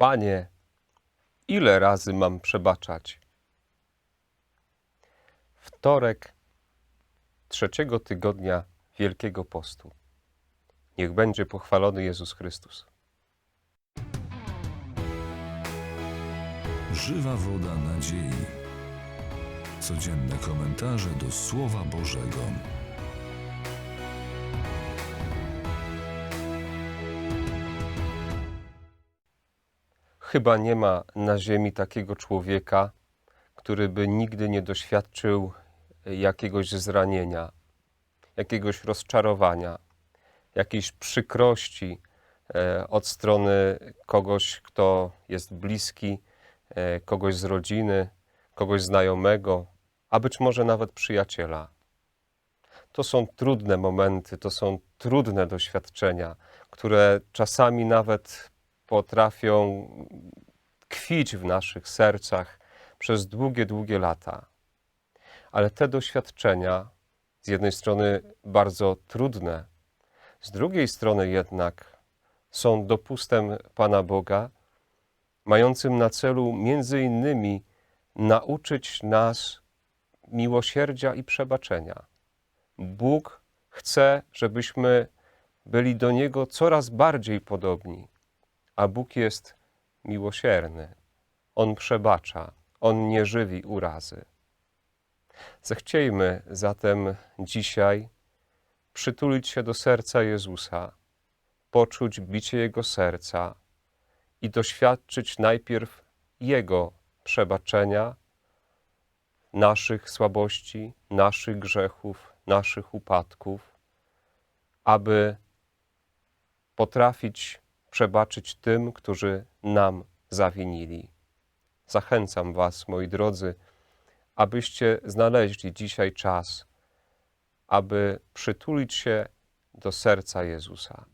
Panie, ile razy mam przebaczać? Wtorek trzeciego tygodnia Wielkiego Postu. Niech będzie pochwalony Jezus Chrystus. Żywa woda nadziei. Codzienne komentarze do Słowa Bożego. Chyba nie ma na ziemi takiego człowieka, który by nigdy nie doświadczył jakiegoś zranienia, jakiegoś rozczarowania, jakiejś przykrości e, od strony kogoś, kto jest bliski, e, kogoś z rodziny, kogoś znajomego, a być może nawet przyjaciela. To są trudne momenty, to są trudne doświadczenia, które czasami nawet potrafią tkwić w naszych sercach przez długie, długie lata. Ale te doświadczenia, z jednej strony bardzo trudne, z drugiej strony jednak są dopustem Pana Boga, mającym na celu między innymi nauczyć nas miłosierdzia i przebaczenia. Bóg chce, żebyśmy byli do Niego coraz bardziej podobni, a Bóg jest miłosierny. On przebacza, On nie żywi urazy. Zechciejmy zatem dzisiaj przytulić się do serca Jezusa, poczuć bicie Jego serca i doświadczyć najpierw Jego przebaczenia naszych słabości, naszych grzechów, naszych upadków, aby potrafić przebaczyć tym, którzy nam zawinili. Zachęcam Was, moi drodzy, abyście znaleźli dzisiaj czas, aby przytulić się do serca Jezusa.